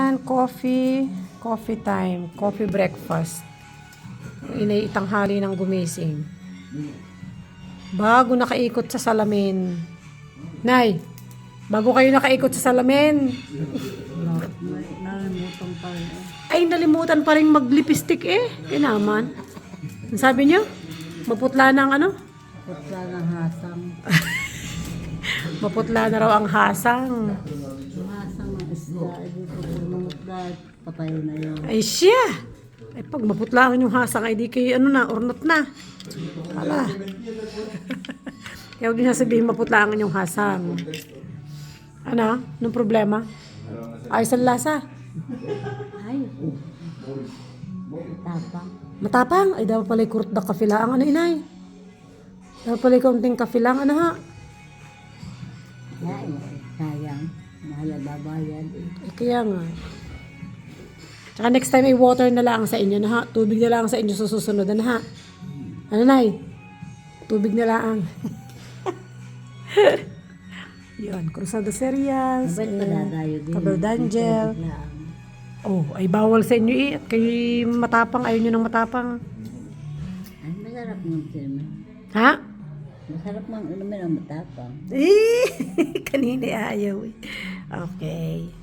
And coffee, coffee time, coffee breakfast. Inay itanghali ng gumising. Bago nakaikot sa salamin. Nay, bago kayo nakaikot sa salamin. Nalimutan pa rin. Ay, nalimutan pa rin maglipistik eh. Eh naman. Ang sabi niyo? Maputla na ang ano? Putla ng hasang. Maputla na raw ang hasang. Hasang ng isda. Eh, di pa pumunot dahil patay na yun. Ay siya! Ay pag maputlaan yung hasang ay di kayo ano na, ornot na. Hala. Kaya huwag niyo sabihin maputlaan yung hasang. Ano? Anong problema? Ayos ang lasa. Ay. Tapang. Matapang. Ay daw pala kurot na kafilaang ano inay. Daw pala kaunting kafilang ano ha. Ay, sayang. Mahal ang babayad. eh. Eh, kaya nga. Tsaka next time ay water na lang sa inyo na ha. Tubig na lang sa inyo sa susunod na ha. Ano nay? Tubig na lang. Yun, Cruzado Serias. Mabait pa dadayo din. Kabel Dangel. Oh, ay bawal sa inyo eh. At kayo matapang, ayaw nyo ng matapang. Ay, masarap ng sirme. Ha? Masarap mang inumin ang matapang. Eh, kanina ayaw eh. Okay.